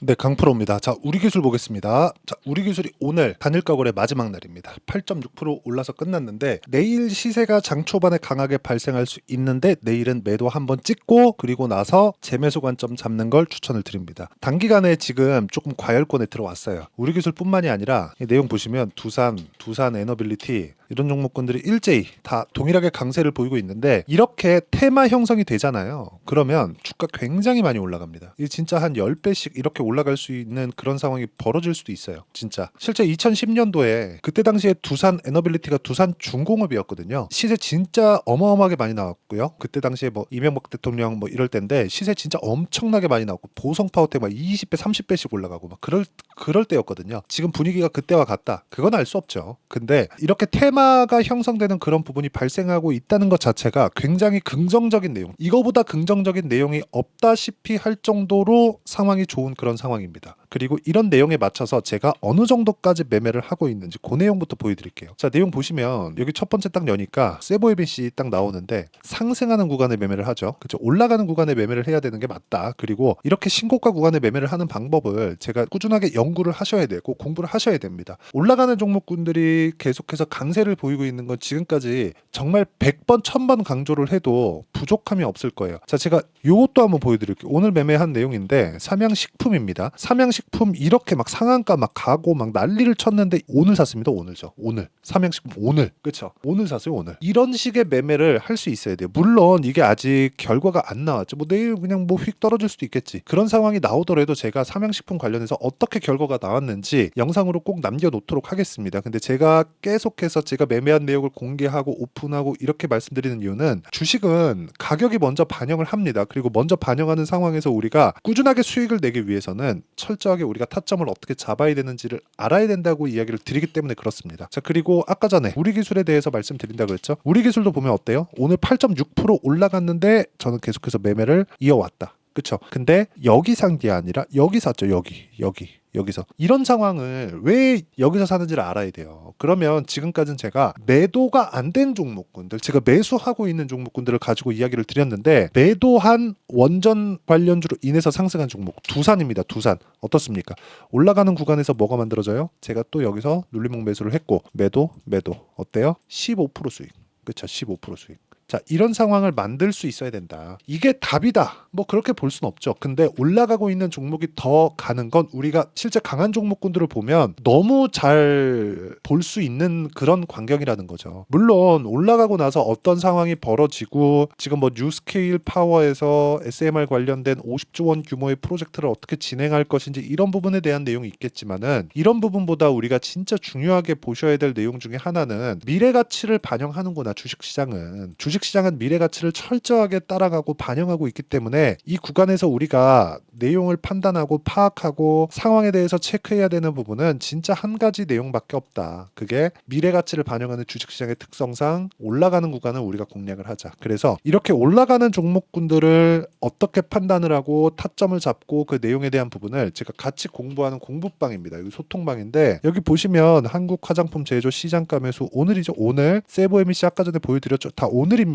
네, 강프로입니다. 자, 우리 기술 보겠습니다. 자, 우리 기술이 오늘 단일가 거래 마지막 날입니다. 8.6% 올라서 끝났는데 내일 시세가 장 초반에 강하게 발생할 수 있는데 내일은 매도 한번 찍고 그리고 나서 재매수 관점 잡는 걸 추천을 드립니다. 단기간에 지금 조금 과열권에 들어왔어요. 우리 기술뿐만이 아니라 이 내용 보시면 두산, 두산 에너빌리티 이런 종목군들이 일제히 다 동일하게 강세를 보이고 있는데 이렇게 테마 형성이 되잖아요. 그러면 주가 굉장히 많이 올라갑니다. 이 진짜 한 10배씩 이렇게 올라갈 수 있는 그런 상황이 벌어질 수도 있어요. 진짜. 실제 2010년도에 그때 당시에 두산 에너빌리티가 두산 중공업이었거든요. 시세 진짜 어마어마하게 많이 나왔고요. 그때 당시에 뭐 이명박 대통령 뭐 이럴 때인데 시세 진짜 엄청나게 많이 나왔고 보성 파워텍 막 20배 30배씩 올라가고 막 그럴 그럴 때였거든요. 지금 분위기가 그때와 같다. 그건 알 수 없죠. 근데 이렇게 테마 가 형성되는 그런 부분이 발생하고 있다는 것 자체가 굉장히 긍정적인 내용. 이거보다 긍정적인 내용이 없다시피 할 정도로 상황이 좋은 그런 상황입니다. 그리고 이런 내용에 맞춰서 제가 어느 정도까지 매매를 하고 있는지 그 내용부터 보여드릴게요. 자 내용 보시면 여기 첫 번째 딱 여니까 세보이빈씨 딱 나오는데 상승하는 구간에 매매를 하죠. 그죠? 올라가는 구간에 매매를 해야 되는 게 맞다. 그리고 이렇게 신고가 구간에 매매를 하는 방법을 제가 꾸준하게 연구를 하셔야 되고 공부를 하셔야 됩니다. 올라가는 종목군들이 계속해서 강세를 보이고 있는 건 지금까지 정말 100번, 1000번 강조를 해도 부족함이 없을 거예요. 자, 제가 요것도 한번 보여드릴게요. 오늘 매매한 내용인데 삼양식품입니다. 삼양식 품 이렇게 막 상한가 막 가고 막 난리를 쳤는데 오늘 샀습니다. 오늘죠. 오늘. 삼양식품 오늘. 그쵸? 오늘 샀어요. 오늘. 이런 식의 매매를 할 수 있어야 돼요. 물론 이게 아직 결과가 안 나왔죠. 뭐 내일 그냥 뭐 휙 떨어질 수도 있겠지. 그런 상황이 나오더라도 제가 삼양식품 관련해서 어떻게 결과가 나왔는지 영상으로 꼭 남겨놓도록 하겠습니다. 근데 제가 계속해서 제가 매매한 내역을 공개하고 오픈하고 이렇게 말씀드리는 이유는 주식은 가격이 먼저 반영을 합니다. 그리고 먼저 반영하는 상황에서 우리가 꾸준하게 수익을 내기 위해서는 철저 하게 우리가 타점을 어떻게 잡아야 되는지를 알아야 된다고 이야기를 드리기 때문에 그렇습니다. 자 그리고 아까 전에 우리 기술에 대해서 말씀드린다고 했죠. 우리 기술도 보면 어때요? 오늘 8.6% 올라갔는데 저는 계속해서 매매를 이어왔다. 그쵸? 근데 여기 산게 아니라 여기 샀죠. 여기 여기 여기서 이런 상황을 왜 여기서 사는지를 알아야 돼요. 그러면 지금까지는 제가 매도가 안 된 종목군들, 제가 매수하고 있는 종목군들을 가지고 이야기를 드렸는데 매도한 원전 관련주로 인해서 상승한 종목 두산입니다. 두산 어떻습니까? 올라가는 구간에서 뭐가 만들어져요? 제가 또 여기서 눌림목 매수를 했고 매도 매도 어때요? 15% 수익. 그쵸? 15% 수익. 자, 이런 상황을 만들 수 있어야 된다. 이게 답이다. 뭐 그렇게 볼 수는 없죠. 근데 올라가고 있는 종목이 더 가는 건 우리가 실제 강한 종목군들을 보면 너무 잘 볼 수 있는 그런 광경이라는 거죠. 물론 올라가고 나서 어떤 상황이 벌어지고 지금 뭐 뉴스케일 파워에서 SMR 관련된 50조 원 규모의 프로젝트를 어떻게 진행할 것인지 이런 부분에 대한 내용이 있겠지만은 이런 부분보다 우리가 진짜 중요하게 보셔야 될 내용 중에 하나는 미래 가치를 반영하는구나 주식 시장은 주식 시장은 미래 가치를 철저하게 따라가고 반영하고 있기 때문에 이 구간에서 우리가 내용을 판단하고 파악하고 상황에 대해서 체크해야 되는 부분은 진짜 한 가지 내용밖에 없다. 그게 미래 가치를 반영하는 주식 시장의 특성상 올라가는 구간은 우리가 공략을 하자. 그래서 이렇게 올라가는 종목군들을 어떻게 판단을 하고 타점을 잡고 그 내용에 대한 부분을 제가 같이 공부하는 공부방입니다. 여기 소통방인데 여기 보시면 한국 화장품 제조 시장가 매수 오늘이죠. 오늘 세보 에미씨 아까 전에 보여드렸죠. 다 오늘입니다.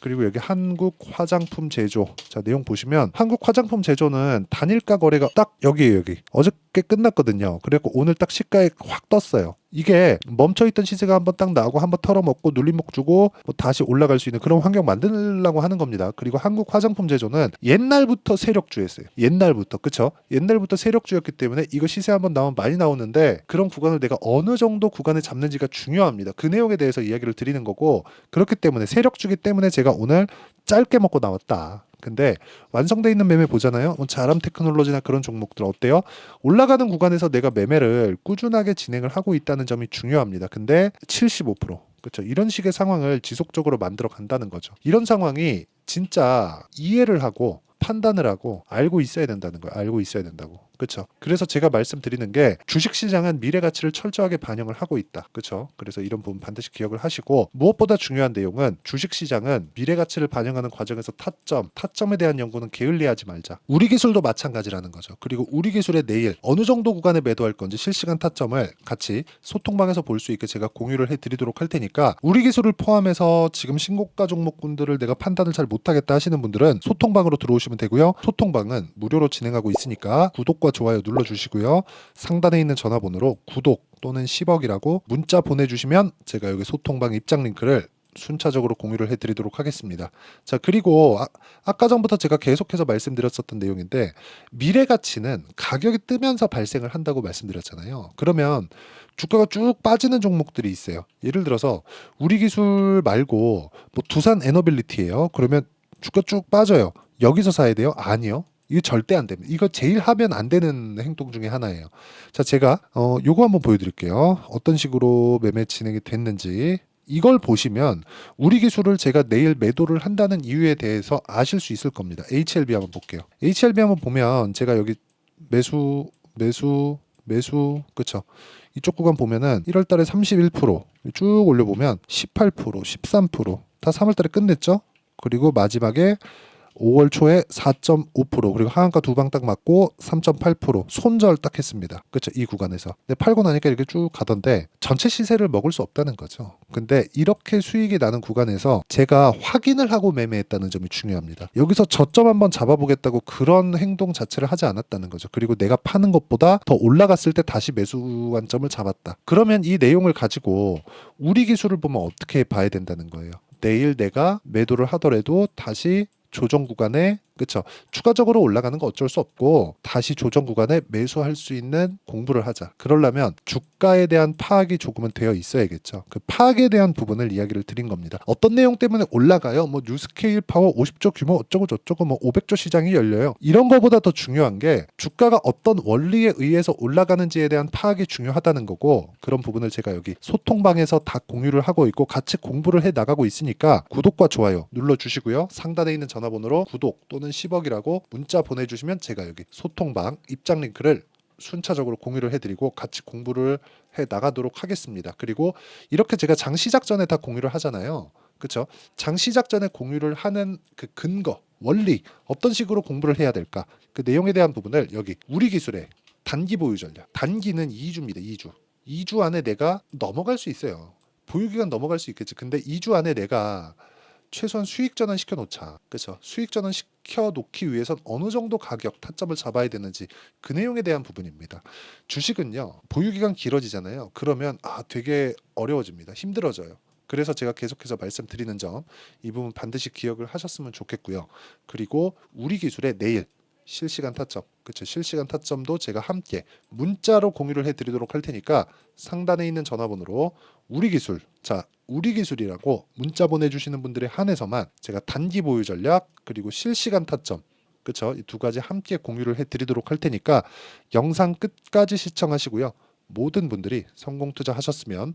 그리고 여기 한국 화장품 제조 자 내용 보시면 한국 화장품 제조는 단일가 거래가 딱 여기에요 여기 어저께 끝났거든요. 그래갖고 오늘 딱 시가에 확 떴어요. 이게 멈춰있던 시세가 한번 딱 나오고 한번 털어먹고 눌림목 주고 뭐 다시 올라갈 수 있는 그런 환경 만들려고 하는 겁니다. 그리고 한국 화장품 제조는 옛날부터 세력주였어요. 옛날부터 그쵸? 옛날부터 세력주였기 때문에 이거 시세 한번 나오면 많이 나오는데 그런 구간을 내가 어느 정도 구간에 잡는지가 중요합니다. 그 내용에 대해서 이야기를 드리는 거고 그렇기 때문에 세력주기 때문에 제가 오늘 짧게 먹고 나왔다. 근데 완성돼 있는 매매 보잖아요. 뭐 자람 테크놀로지나 그런 종목들 어때요? 올라가는 구간에서 내가 매매를 꾸준하게 진행을 하고 있다는 점이 중요합니다. 근데 75% 그렇죠. 이런 식의 상황을 지속적으로 만들어 간다는 거죠. 이런 상황이 진짜 이해를 하고 판단을 하고 알고 있어야 된다는 거예요. 알고 있어야 된다고. 그렇죠. 그래서 제가 말씀드리는 게 주식 시장은 미래 가치를 철저하게 반영을 하고 있다. 그렇죠. 그래서 이런 부분 반드시 기억을 하시고 무엇보다 중요한 내용은 주식 시장은 미래 가치를 반영하는 과정에서 타점, 타점에 대한 연구는 게을리하지 말자. 우리 기술도 마찬가지라는 거죠. 그리고 우리 기술의 내일 어느 정도 구간에 매도할 건지 실시간 타점을 같이 소통방에서 볼 수 있게 제가 공유를 해드리도록 할 테니까 우리 기술을 포함해서 지금 신고가 종목군들을 내가 판단을 잘 못하겠다 하시는 분들은 소통방으로 들어오시면 되고요. 소통방은 무료로 진행하고 있으니까 구독과 구독과 좋아요 눌러주시고요. 상단에 있는 전화번호로 구독 또는 10억이라고 문자 보내주시면 제가 여기 소통방 입장 링크를 순차적으로 공유를 해드리도록 하겠습니다. 자 그리고 아, 아까 전부터 제가 계속해서 말씀드렸었던 내용인데 미래 가치는 가격이 뜨면서 발생을 한다고 말씀드렸잖아요. 그러면 주가가 쭉 빠지는 종목들이 있어요. 예를 들어서 우리 기술 말고 뭐 두산 에너빌리티예요. 그러면 주가 쭉 빠져요. 여기서 사야 돼요? 아니요. 이거 절대 안 됩니다. 이거 제일 하면 안 되는 행동 중에 하나예요. 자, 제가 어 요거 한번 보여드릴게요. 어떤 식으로 매매 진행이 됐는지 이걸 보시면 우리 기술을 제가 내일 매도를 한다는 이유에 대해서 아실 수 있을 겁니다. HLB 한번 볼게요. HLB 한번 보면 제가 여기 매수 매수 매수 그쵸 이쪽 구간 보면은 1월 달에 31%쭉 올려 보면 18% 13%다 3월 달에 끝냈죠 그리고 마지막에 5월 초에 4.5% 그리고 하한가 두 방 딱 맞고 3.8% 손절 딱 했습니다. 그렇죠? 이 구간에서. 근데 팔고 나니까 이렇게 쭉 가던데 전체 시세를 먹을 수 없다는 거죠. 근데 이렇게 수익이 나는 구간에서 제가 확인을 하고 매매했다는 점이 중요합니다. 여기서 저점 한번 잡아보겠다고 그런 행동 자체를 하지 않았다는 거죠. 그리고 내가 파는 것보다 더 올라갔을 때 다시 매수 관점을 잡았다. 그러면 이 내용을 가지고 우리 기술을 보면 어떻게 봐야 된다는 거예요. 내일 내가 매도를 하더라도 다시 조정 구간에 그쵸? 추가적으로 올라가는 거 어쩔 수 없고 다시 조정 구간에 매수할 수 있는 공부를 하자. 그러려면 주가에 대한 파악이 조금은 되어 있어야겠죠. 그 파악에 대한 부분을 이야기를 드린 겁니다. 어떤 내용 때문에 올라가요? 뭐 뉴스케일 파워 50조 규모 어쩌고 저쩌고 뭐 500조 시장이 열려요. 이런 거보다 더 중요한 게 주가가 어떤 원리에 의해서 올라가는지에 대한 파악이 중요하다는 거고 그런 부분을 제가 여기 소통방에서 다 공유를 하고 있고 같이 공부를 해 나가고 있으니까 구독과 좋아요 눌러 주시고요. 상단에 있는 전화번호로 구독 또는 10억이라고 문자 보내주시면 제가 여기 소통방 입장 링크를 순차적으로 공유를 해드리고 같이 공부를 해 나가도록 하겠습니다. 그리고 이렇게 제가 장 시작 전에 다 공유를 하잖아요. 그렇죠? 장 시작 전에 공유를 하는 그 근거, 원리 어떤 식으로 공부를 해야 될까? 그 내용에 대한 부분을 여기 우리 기술의 단기 보유 전략. 단기는 2주입니다. 2주. 2주 안에 내가 넘어갈 수 있어요. 보유 기간 넘어갈 수 있겠지. 근데 2주 안에 내가 최소한 수익 전환 시켜 놓자. 그렇죠? 수익 전환 시켜 놓기 위해선 어느 정도 가격 타점을 잡아야 되는지 그 내용에 대한 부분입니다. 주식은요. 보유 기간 길어지잖아요. 그러면 아 되게 어려워집니다. 힘들어져요. 그래서 제가 계속해서 말씀드리는 점 이 부분 반드시 기억을 하셨으면 좋겠고요. 그리고 우리 기술의 내일 실시간 타점, 그렇죠? 실시간 타점도 제가 함께 문자로 공유를 해드리도록 할 테니까 상단에 있는 전화번호로 우리 기술, 자 우리 기술이라고 문자 보내주시는 분들에 한해서만 제가 단기 보유 전략 그리고 실시간 타점, 그렇죠? 이두 가지 함께 공유를 해드리도록 할 테니까 영상 끝까지 시청하시고요. 모든 분들이 성공 투자하셨으면